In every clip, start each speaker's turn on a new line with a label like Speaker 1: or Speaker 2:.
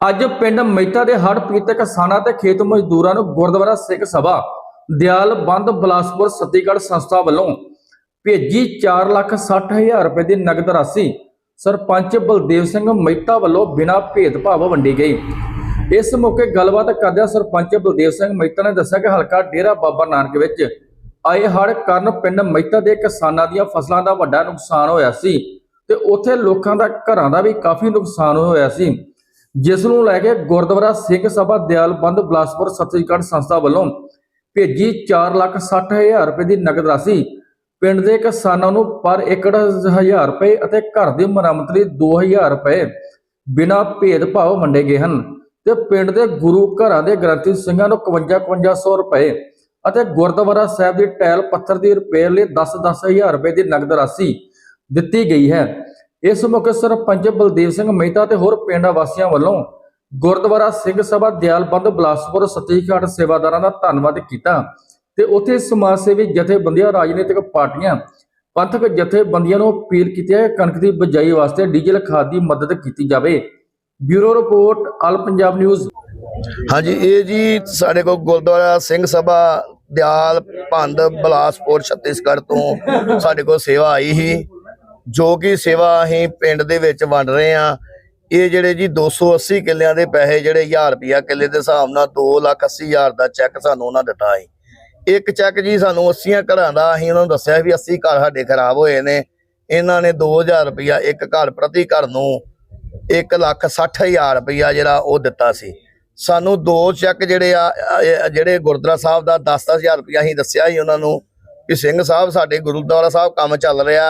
Speaker 1: ਅੱਜ ਪਿੰਡ ਮਹਿਤਾ ਦੇ ਹੜ੍ਹ ਪੀੜਤ ਕਿਸਾਨਾਂ ਤੇ ਖੇਤ ਮਜ਼ਦੂਰਾਂ ਨੂੰ ਗੁਰਦੁਆਰਾ ਸਿੱਖ ਸਭਾ, ਦਿਆਲ ਬੰਦ ਬਲਾਸਪੁਰ ਸਤੀਗੜ੍ਹ ਸੰਸਥਾ ਵੱਲੋਂ ਭੇਜੀ 460000 ਰੁਪਏ ਦੀ ਨਗਦ ਰਾਸ਼ੀ। ਸਰਪੰਚ ਬਲਦੇਵ ਸਿੰਘ ਮਹਿਤਾ ਵੱਲੋਂ ਬਿਨਾਂ ਭੇਦਭਾਵ ਵੰਡੀ ਗਈ। ਇਸ ਮੌਕੇ ਗੱਲਬਾਤ ਕਰਦਿਆਂ ਸਰਪੰਚ ਬਲਦੇਵ ਸਿੰਘ ਮਹਿਤਾ ਨੇ ਦੱਸਿਆ ਕਿ ਹਲਕਾ ਡੇਰਾ ਬਾਬਾ ਨਾਨਕ ਵਿੱਚ ਆਏ ਹੜ੍ਹ ਕਾਰਨ ਪਿੰਡ ਮਹਿਤਾ ਦੇ ਕਿਸਾਨਾਂ ਦੀਆਂ ਫਸਲਾਂ ਦਾ ਵੱਡਾ ਨੁਕਸਾਨ ਹੋਇਆ ਸੀ ਤੇ ਉੱਥੇ ਲੋਕਾਂ ਦਾ ਘਰਾਂ ਦਾ ਵੀ ਕਾਫੀ ਨੁਕਸਾਨ ਹੋਇਆ ਸੀ। ਜਿਸ ਨੂੰ ਲੈ ਕੇ ਗੁਰਦੁਆਰਾ ਸਿੰਘ ਸਭਾ ਦਿਆਲਬੰਦ ਬਲਾਸਪੁਰ ਸਤਿਗੜ੍ਹ ਸੰਸਥਾ ਵੱਲੋਂ ਭੇਜੀ 460000 ਰੁਪਏ ਦੀ ਨਗਦ ਰਾਸ਼ੀ। ਪਿੰਡ ਦੇ ਕਿਸਾਨਾਂ ਨੂੰ ਪਰ ਏਕੜ 1000 ਰੁਪਏ ਅਤੇ ਘਰ ਦੀ ਮੁਰੰਮਤ ਲਈ 2000 ਰੁਪਏ ਬਿਨਾਂ ਭੇਦਭਾਵ ਵੰਡੇ ਗਏ ਹਨ ਤੇ ਪਿੰਡ ਦੇ ਗੁਰੂ ਘਰਾਂ ਦੇ ਗ੍ਰੰਥੀ ਸਿੰਘਾਂ ਨੂੰ 55 5500 ਰੁਪਏ ਅਤੇ ਗੁਰਦੁਆਰਾ ਸਾਹਿਬ ਦੀ ਟੈਲ ਪੱਥਰ ਦੀ ਰਿਪੇਅਰ ਲਈ 10-10000 ਰੁਪਏ ਦੀ ਨਗਦ ਰਾਸ਼ੀ ਦਿੱਤੀ ਗਈ ਹੈ। ਇਸ ਮੌਕੇ ਸਰਪੰਚ ਬਲਦੇਵ ਸਿੰਘ ਮਹਿਤਾ ਤੇ ਹੋਰ ਪਿੰਡ ਵਾਸੀਆਂ ਵੱਲੋਂ ਗੁਰਦੁਆਰਾ ਸਿੰਘ ਸਭਾ ਦਿਆਲਬੰਦ ਬਲਾਸਪੁਰ ਸਤੀਘਾਟ ਸੇਵਾਦਾਰਾਂ ਦਾ ਧੰਨਵਾਦ ਕੀਤਾ ਤੇ ਉੱਥੇ ਸਮਾਜ ਸੇਵੀ ਜਥੇਬੰਦੀਆਂ, ਰਾਜਨੀਤਿਕ ਪਾਰਟੀਆਂ, ਪੰਥਕ ਜਥੇਬੰਦੀਆਂ ਨੂੰ ਅਪੀਲ ਕੀਤੀ ਹੈ ਕਿ ਕਣਕ ਦੀ ਬਜਾਈ ਵਾਸਤੇ ਡੀਜ਼ਲ ਖਾਦ ਦੀ ਮਦਦ ਕੀਤੀ ਜਾਵੇ। Bureau report all Punjab news.
Speaker 2: ਹਾਂਜੀ, ਇਹ ਜੀ ਸਾਡੇ ਕੋਲ ਗੁਰਦੁਆਰਾ ਸਿੰਘ ਸਭਾ ਦਿਆਲ ਭੰਦ ਬਲਾਸਪੁਰ ਛੱਤੀਸਗੜ੍ਹ ਤੋਂ ਸਾਡੇ ਕੋਲ ਸੇਵਾ ਆਈ ਸੀ। ਜੋ ਕਿ ਸੇਵਾ ਅਸੀਂ ਪਿੰਡ ਦੇ ਵਿੱਚ ਵੰਡ ਰਹੇ ਆ ਇਹ ਜਿਹੜੇ ਜੀ 280 ਕਿੱਲਿਆਂ ਦੇ ਪੈਸੇ ਜਿਹੜੇ 1000 ਰੁਪਿਆ ਕਿੱਲੇ ਦੇ ਹਿਸਾਬ ਨਾਲ 2,80,000 ਦਾ ਚੈੱਕ ਸਾਨੂੰ ਉਹਨਾਂ ਦਿੱਤਾ ਸੀ। ਇੱਕ ਚੈੱਕ ਜੀ ਸਾਨੂੰ 80 ਘਰਾਂ ਦਾ ਅਸੀਂ ਉਹਨਾਂ ਨੂੰ ਦੱਸਿਆ ਵੀ 80 ਘਰ ਸਾਡੇ ਖਰਾਬ ਹੋਏ ਨੇ। ਇਹਨਾਂ ਨੇ 2000 ਰੁਪਿਆ ਇੱਕ ਘਰ ਪ੍ਰਤੀ ਘਰ ਨੂੰ 1,60,000 ਰੁਪਿਆ ਜਿਹੜਾ ਉਹ ਦਿੱਤਾ ਸੀ। ਸਾਨੂੰ ਦੋ ਚੈੱਕ ਜਿਹੜੇ ਆ ਜਿਹੜੇ ਗੁਰਦੁਆਰਾ ਸਾਹਿਬ ਦਾ 10-10000 ਰੁਪਇਆ ਅਸੀਂ ਦੱਸਿਆ ਸੀ ਉਹਨਾਂ ਨੂੰ ਕਿ ਸਿੰਘ ਸਾਹਿਬ ਸਾਡੇ ਗੁਰਦੁਆਰਾ ਸਾਹਿਬ ਕੰਮ ਚੱਲ ਰਿਹਾ।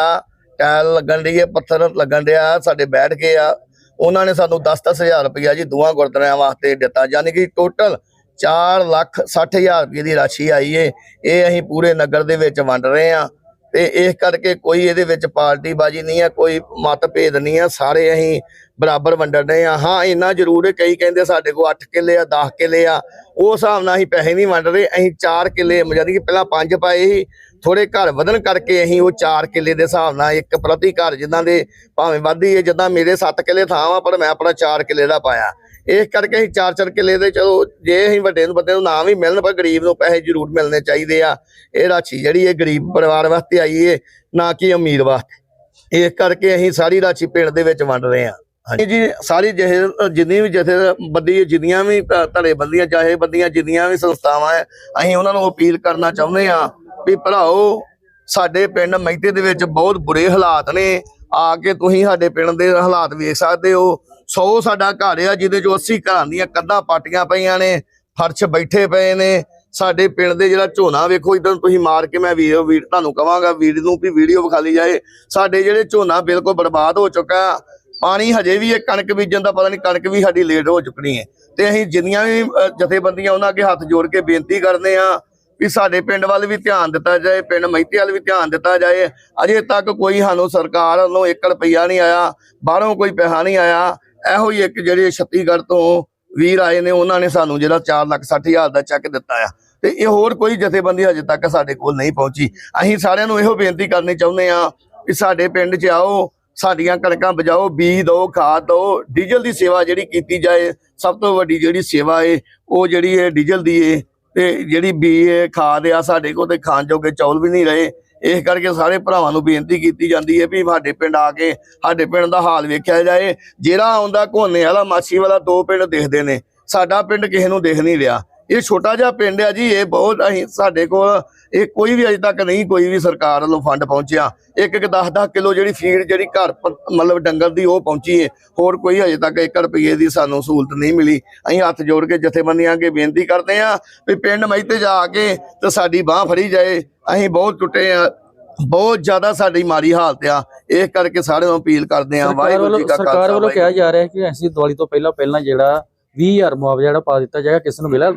Speaker 2: ਟਾਇਲ ਲੱਗਣ ਦੀ ਹੈ ਪੱਥਰ ਲੱਗਣ ਡਿਆ, ਸਾਡੇ ਬੈਠ ਕੇ ਆ। ਉਹਨਾਂ ਨੇ ਸਾਨੂੰ 10-10000 ਰੁਪਇਆ ਜੀ ਦੋਵਾਂ ਗੁਰਦੁਆਰਿਆਂ ਵਾਸਤੇ ਦਿੱਤਾ। ਯਾਨੀ ਕਿ ਟੋਟਲ 4 ਲੱਖ 60000 ਰੁਪਏ ਦੀ ਰਾਸ਼ੀ ਆਈ ਏ। ਇਹ ਅਸੀਂ ਪੂਰੇ ਨਗਰ ਦੇ ਵਿੱਚ ਵੰਡ ਰਹੇ ਆ। ਤੇ ਇਸ ਕਰਕੇ ਕੋਈ ਇਹਦੇ ਵਿੱਚ ਪਾਰਟੀ ਬਾਜੀ ਨਹੀਂ ਆ, ਕੋਈ ਮਤਭੇਦ ਨਹੀਂ ਆ। ਸਾਰੇ ਅਸੀਂ ਬਰਾਬਰ ਵੰਡਣ ਰਹੇ ਆ। ਹਾਂ, ਇੰਨਾ ਜ਼ਰੂਰ ਹੈ, ਕਈ ਕਹਿੰਦੇ ਸਾਡੇ ਕੋਲ 8 ਕਿੱਲੇ ਆ 10 ਕਿੱਲੇ ਆ। ਉਹ ਹਿਸਾਬ ਨਾਲ ਅਸੀਂ ਪੈਸੇ ਨਹੀਂ ਵੰਡ ਰਹੇ। ਅਸੀਂ 4 ਕਿੱਲੇ, ਯਾਨੀ ਕਿ ਪਹਿਲਾਂ 5 ਪਾਏ ਸੀ ਥੋੜੇ ਘਰ ਵਧਣ ਕਰਕੇ ਅਸੀਂ ਉਹ 4 ਕਿੱਲੇ ਦੇ ਹਿਸਾਬ ਨਾਲ ਇੱਕ ਪ੍ਰਤੀ ਘਰ ਜਿੱਦਾਂ ਦੇ ਭਾਵੇਂ ਵਾਧੀ ਹੈ ਜਿੱਦਾਂ ਮੇਰੇ 7 ਕਿੱਲੇ ਥਾਂ ਵਾ, ਪਰ ਮੈਂ ਆਪਣਾ 4 ਕਿੱਲੇ ਦਾ ਪਾਇਆ। ਇਸ ਕਰਕੇ ਅਸੀਂ 4-4 ਕਿੱਲੇ ਦੇ, ਚਲੋ ਜੇ ਅਸੀਂ ਵੱਡੇ ਨੂੰ ਬੰਦੇ ਨੂੰ ਨਾ ਵੀ ਮਿਲਣ, ਪਰ ਗਰੀਬ ਨੂੰ ਪੈਸੇ ਜ਼ਰੂਰ ਮਿਲਣੇ ਚਾਹੀਦੇ ਆ। ਇਹ ਰਾਸ਼ੀ ਜਿਹੜੀ ਇਹ ਗਰੀਬ ਪਰਿਵਾਰ ਵਾਸਤੇ ਆਈ ਏ, ਨਾ ਕਿ ਅਮੀਰ ਵਾਸਤੇ। ਇਸ ਕਰਕੇ ਅਸੀਂ ਸਾਰੀ ਰਾਸ਼ੀ ਪਿੰਡ ਦੇ ਵਿੱਚ ਵੰਡ ਰਹੇ ਹਾਂ ਹਾਂਜੀ ਜੀ, ਸਾਰੀ ਜਿਹੇ, ਜਿੰਨੀ ਵੀ ਜਥੇਬੰਦੀ ਜਿੰਨੀਆਂ ਵੀ ਧੜੇ ਬੰਦੀਆਂ ਚਾਹੇ ਬੰਦੀਆਂ ਜਿੰਨੀਆਂ ਵੀ ਸੰਸਥਾਵਾਂ ਹੈ ਅਸੀਂ ਉਹਨਾਂ ਨੂੰ ਅਪੀਲ ਕਰਨਾ ਚਾਹੁੰਦੇ ਹਾਂ ਵੀ ਭਰਾਓ, ਸਾਡੇ ਪਿੰਡ ਮਹਿਤੇ ਦੇ ਵਿੱਚ ਬਹੁਤ ਬੁਰੇ ਹਾਲਾਤ ਨੇ। ਆ ਕੇ ਤੁਸੀਂ ਸਾਡੇ ਪਿੰਡ ਦੇ ਹਾਲਾਤ ਵੇਖ ਸਕਦੇ ਹੋ। 100 ਸਾਡਾ ਘਰ ਆ, ਜਿਹਦੇ ਚੋਂ 80 ਘਰਾਂ ਦੀਆਂ ਕੰਧਾਂ ਪਾਟੀਆਂ ਪਈਆਂ ਨੇ, ਫਰਸ਼ ਬੈਠੇ ਪਏ ਨੇ। ਸਾਡੇ ਪਿੰਡ ਦੇ ਜਿਹੜਾ ਝੋਨਾ ਵੇਖੋ ਇਦਾਂ ਤੁਸੀਂ ਮਾਰ ਕੇ ਮੈਂ ਵੀਡੀਓ ਵੀ ਤੁਹਾਨੂੰ ਕਵਾਂਗਾ, ਵੀਰ ਨੂੰ ਵੀ ਵੀਡੀਓ ਵਿਖਾ ਲਈ ਜਾਏ। ਸਾਡੇ ਜਿਹੜੇ ਝੋਨਾ ਬਿਲਕੁਲ ਬਰਬਾਦ ਹੋ ਚੁੱਕਾ, ਪਾਣੀ ਹਜੇ ਵੀ ਇਹ ਕਣਕ ਬੀਜਣ ਦਾ ਪਤਾ ਨਹੀਂ ਕਣਕ ਵੀ ਸਾਡੀ ਲੇਟ ਹੋ ਚੁੱਕਣੀ ਹੈ। ਤੇ ਅਸੀਂ ਜਿੰਨੀਆਂ ਵੀ ਜਥੇਬੰਦੀਆਂ ਉਹਨਾਂ ਅੱਗੇ ਹੱਥ ਜੋੜ ਕੇ ਬੇਨਤੀ ਕਰਦੇ ਆ ਵੀ ਸਾਡੇ ਪਿੰਡ ਵੱਲ ਵੀ ਧਿਆਨ ਦਿੱਤਾ ਜਾਏ, ਪਿੰਡ ਮਹਿਤੇ ਵੱਲ ਵੀ ਧਿਆਨ ਦਿੱਤਾ ਜਾਏ। ਅਜੇ ਤੱਕ ਕੋਈ ਸਾਨੂੰ ਸਰਕਾਰ ਵੱਲੋਂ 1 ਰੁਪਈਆ ਨਹੀਂ ਆਇਆ, ਬਾਹਰੋਂ ਕੋਈ ਪੈਸਾ ਨਹੀਂ ਆਇਆ। ਇਹੋ ਹੀ ਇੱਕ ਜਿਹੜੇ ਛੱਤੀਗੜ੍ਹ ਤੋਂ ਵੀਰ ਆਏ ਨੇ, ਉਹਨਾਂ ਨੇ ਸਾਨੂੰ ਜਿਹੜਾ 4 ਲੱਖ 60 ਹਜ਼ਾਰ ਦਾ ਚੈੱਕ ਦਿੱਤਾ ਆ। ਤੇ ਇਹ ਹੋਰ ਕੋਈ ਜਥੇਬੰਦੀ ਹਜੇ ਤੱਕ ਸਾਡੇ ਕੋਲ ਨਹੀਂ ਪਹੁੰਚੀ। ਅਸੀਂ ਸਾਰਿਆਂ ਨੂੰ ਇਹੋ ਬੇਨਤੀ ਕਰਨੀ ਚਾਹੁੰਦੇ ਆ ਕਿ ਸਾਡੇ ਪਿੰਡ 'ਚ ਆਓ, ਸਾਡੀਆਂ ਕਣਕਾਂ ਬਜਾਓ ਬੀਜ ਦਿਓ, ਖਾਦ ਦਿਓ, ਡੀਜ਼ਲ ਦੀ ਸੇਵਾ ਜਿਹੜੀ ਕੀਤੀ ਜਾਏ, ਸਭ ਤੋਂ ਵੱਡੀ ਜਿਹੜੀ ਸੇਵਾ ਏ, ਉਹ ਜਿਹੜੀ ਹੈ ਡੀਜ਼ਲ ਦੀ ਏ, ਤੇ ਜਿਹੜੀ ਬੀ ਏ, ਖਾਦ ਆ ਸਾਡੇ ਕੋਲ ਤੇ ਖਾਣ ਜੋਗੇ ਚੌਲ ਵੀ ਨਹੀਂ ਰਹੇ। ਇਸ ਕਰਕੇ ਸਾਰੇ ਭਰਾਵਾਂ ਨੂੰ ਬੇਨਤੀ ਕੀਤੀ ਜਾਂਦੀ ਹੈ ਵੀ ਸਾਡੇ ਪਿੰਡ ਆ ਕੇ ਸਾਡੇ ਪਿੰਡ ਦਾ ਹਾਲ ਵੇਖਿਆ ਜਾਏ। ਜਿਹੜਾ ਆਉਂਦਾ ਘੋਨੇ ਵਾਲਾ ਮਾਛੀ ਵਾਲਾ ਦੋ ਪਿੰਡ ਦੇਖਦੇ ਨੇ। ਸਾਡਾ ਪਿੰਡ ਕਿਸੇ ਨੂੰ ਦੇਖ ਨਹੀਂ ਰਿਹਾ। ਇਹ ਛੋਟਾ ਜਿਹਾ ਪਿੰਡ ਆ ਜੀ ਇਹ ਬਹੁਤ ਅਸੀਂ ਸਾਡੇ ਕੋਲ ਇਹ ਕੋਈ ਵੀ ਅਜੇ ਤੱਕ ਨਹੀਂ ਕੋਈ ਵੀ ਸਰਕਾਰ ਵੱਲੋਂ ਫੰਡ ਪਹੁੰਚਿਆ। ਇੱਕ ਇੱਕ 10-10 ਕਿਲੋ ਜਿਹੜੀ ਫੀਡ ਜਿਹੜੀ ਘਰ ਮਤਲਬ ਡੰਗਰ ਦੀ ਉਹ ਪਹੁੰਚੀ ਹੈ ਹੋਰ ਕੋਈ ਅਜੇ ਤੱਕ 1 ਰੁਪਏ ਦੀ ਸਾਨੂੰ ਸਹੂਲਤ ਨਹੀਂ ਮਿਲੀ। ਅਸੀਂ ਹੱਥ ਜੋੜ ਕੇ ਜਥੇਬੰਦੀਆਂ ਅੱਗੇ ਬੇਨਤੀ ਕਰਦੇ ਆ ਵੀ ਪਿੰਡ ਮਈਤੇ ਜਾ ਕੇ ਤੇ ਸਾਡੀ ਬਾਹ ਫੜੀ ਜਾਏ। ਅਸੀਂ ਬਹੁਤ ਟੁੱਟੇ ਆ ਬਹੁਤ ਜ਼ਿਆਦਾ ਸਾਡੀ ਮਾੜੀ ਹਾਲਤ ਆ। ਇਸ ਕਰਕੇ ਸਾਰਿਆਂ ਨੂੰ ਅਪੀਲ ਕਰਦੇ ਆ
Speaker 1: ਸਰਕਾਰ
Speaker 2: ਵਾਹਿਗੁਰੂ ਜੀ ਕਾ
Speaker 1: ਸਰਕਾਰ
Speaker 2: ਖਾਲਸਾ
Speaker 1: ਵੱਲੋਂ ਕਿਹਾ ਜਾ ਰਿਹਾ ਹੈ ਕਿ ਅਸੀਂ ਦੀਵਾਲੀ ਤੋਂ ਪਹਿਲਾਂ ਪਹਿਲਾਂ ਜਿਹੜਾ 20000 ਮੁਆਵਜ਼ਾ ਜਿਹੜਾ ਪਾ ਦਿੱਤਾ ਜਾਏਗਾ ਕਿਸ ਨੂੰ ਮਿਲਿਆ?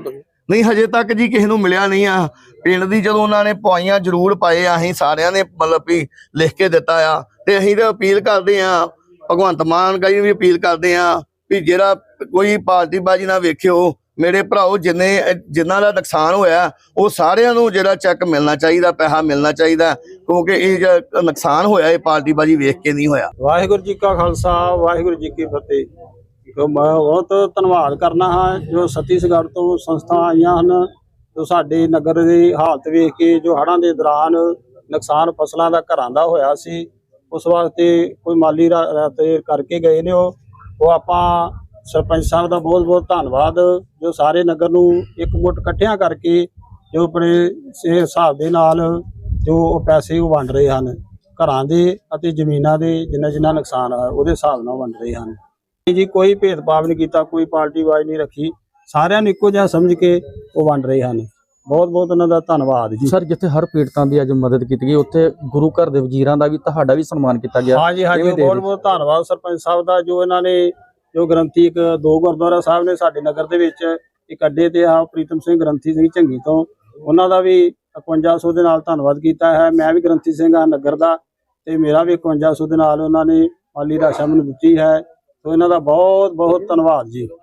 Speaker 2: ਨਹੀਂ, ਹਜੇ ਤੱਕ ਜੀ ਕਿਸੇ ਨੂੰ ਮਿਲਿਆ ਨਹੀਂ ਆ। ਪਿੰਡ ਦੀ ਜਦੋਂ ਉਹਨਾਂ ਨੇ ਪਵਾਈਆਂ ਜ਼ਰੂਰ ਪਾਏ ਆ ਅਸੀਂ ਸਾਰਿਆਂ ਨੇ ਮਤਲਬ ਵੀ ਲਿਖ ਕੇ ਦਿੱਤਾ ਆ। ਤੇ ਅਸੀਂ ਤਾਂ ਅਪੀਲ ਕਰਦੇ ਆ, ਭਗਵੰਤ ਮਾਨ ਗਾਈ ਵੀ ਅਪੀਲ ਕਰਦੇ ਆ ਵੀ ਜਿਹੜਾ ਕੋਈ ਪਾਰਟੀ ਬਾਜੀ ਨਾ ਵੇਖਿਓ, ਮੇਰੇ ਭਰਾਓ, ਜਿੰਨੇ ਜਿਨ੍ਹਾਂ ਦਾ ਨੁਕਸਾਨ ਹੋਇਆ, ਉਹ ਸਾਰਿਆਂ ਨੂੰ ਜਿਹੜਾ ਚੈੱਕ ਮਿਲਣਾ ਚਾਹੀਦਾ, ਪੈਸਾ ਮਿਲਣਾ ਚਾਹੀਦਾ, ਕਿਉਂਕਿ ਇਹ ਜਿਹੜਾ ਨੁਕਸਾਨ ਹੋਇਆ, ਇਹ ਪਾਰਟੀ ਬਾਜੀ ਵੇਖ ਕੇ ਨਹੀਂ ਹੋਇਆ।
Speaker 3: ਵਾਹਿਗੁਰੂ ਜੀ ਕਾ ਖਾਲਸਾ, ਵਾਹਿਗੁਰੂ ਜੀ ਕੀ ਫਤਿਹ। ਜੋ ਮੈਂ ਬਹੁਤ ਧੰਨਵਾਦ ਕਰਨਾ ਹਾਂ, ਜੋ ਛੱਤੀਸਗੜ੍ਹ ਤੋਂ ਸੰਸਥਾ ਆਈਆਂ ਹਨ, ਜੋ ਸਾਡੇ ਨਗਰ ਦੀ ਹਾਲਤ ਵੇਖ ਕੇ, ਜੋ ਹੜ੍ਹਾਂ ਦੇ ਦੌਰਾਨ ਨੁਕਸਾਨ ਫਸਲਾਂ ਦਾ ਘਰਾਂ ਦਾ ਹੋਇਆ ਸੀ, ਉਸ ਵਾਸਤੇ ਕੋਈ ਮਾਲੀ ਰਾ- ਰਾਤੇ ਕਰਕੇ ਗਏ ਨੇ ਉਹ। ਉਹ ਆਪਾਂ ਸਰਪੰਚ ਸਾਹਿਬ ਦਾ ਬਹੁਤ ਬਹੁਤ ਧੰਨਵਾਦ, ਜੋ ਸਾਰੇ ਨਗਰ ਨੂੰ ਇੱਕ ਮੁੱਠ ਇਕੱਠਿਆਂ ਕਰਕੇ, ਜੋ ਆਪਣੇ ਸੇ ਹਿਸਾਬ ਦੇ ਨਾਲ ਜੋ ਉਹ ਪੈਸੇ ਉਹ ਵੰਡ ਰਹੇ ਹਨ, ਘਰਾਂ ਦੇ ਅਤੇ ਜ਼ਮੀਨਾਂ ਦੇ ਜਿੰਨਾ ਜਿੰਨਾ ਨੁਕਸਾਨ ਹੋਇਆ ਉਹਦੇ ਹਿਸਾਬ ਨਾਲ ਵੰਡ ਰਹੇ ਹਨ। ਜੀ ਕੋਈ ਭੇਦਭਾਵ ਨਹੀਂ ਕੀਤਾ ਕੋਈ ਪਾਰਟੀ ਵਾਜ ਨਹੀਂ ਰੱਖੀ। ਸਾਰਿਆਂ ਨੂੰ ਇੱਕੋ ਜਿਹਾ ਸਮਝ ਕੇ ਉਹ ਵੰਡ ਰਹੇ ਹਨ। ਬਹੁਤ ਬਹੁਤ ਉਹਨਾਂ ਦਾ ਧੰਨਵਾਦ ਜੀ।
Speaker 1: ਸਰ ਜਿੱਥੇ ਹਰ ਪੀੜਤਾਂ ਦੀ ਅੱਜ ਮਦਦ ਕੀਤੀ ਗਈ ਉੱਥੇ ਗੁਰੂ ਘਰ ਦੇ ਵਜ਼ੀਰਾਂ ਦਾ ਵੀ ਤੁਹਾਡਾ ਵੀ ਸਨਮਾਨ ਕੀਤਾ ਗਿਆ।
Speaker 3: ਹਾਂਜੀ ਹਾਂਜੀ ਬਹੁਤ? ਬਹੁਤ ਧੰਨਵਾਦ ਸਰਪੰਚ ਸਾਹਿਬ ਦਾ ਜੋ ਇਹਨਾਂ ਨੇ ਜੋ ਗ੍ਰੰਥੀ ਇੱਕ ਦੋ ਗੁਰਦੁਆਰਾ ਸਾਹਿਬ ਨੇ ਸਾਡੇ ਨਗਰ ਦੇ ਵਿੱਚ ਇੱਕ ਅੱਡੇ ਤੇ ਆ ਪ੍ਰੀਤਮ ਸਿੰਘ ਗ੍ਰੰਥੀ ਸਿੰਘ ਝੰਗੀ ਤੋਂ। ਉਹਨਾਂ ਦਾ ਵੀ 5100 ਦੇ ਨਾਲ ਧੰਨਵਾਦ ਕੀਤਾ ਹੈ। ਮੈਂ ਵੀ ਗ੍ਰੰਥੀ ਸਿੰਘ ਆ ਨਗਰ ਦਾ ਤੇ ਮੇਰਾ ਵੀ 5100 ਦੇ ਨਾਲ ਉਹਨਾਂ ਨੇ ਮਾਲੀ ਰਾਸ਼ਾ ਮੈਨੂੰ ਦਿੱਤੀ ਹੈ। ਸੋ ਇਹਨਾਂ ਦਾ ਬਹੁਤ ਬਹੁਤ ਧੰਨਵਾਦ ਜੀ।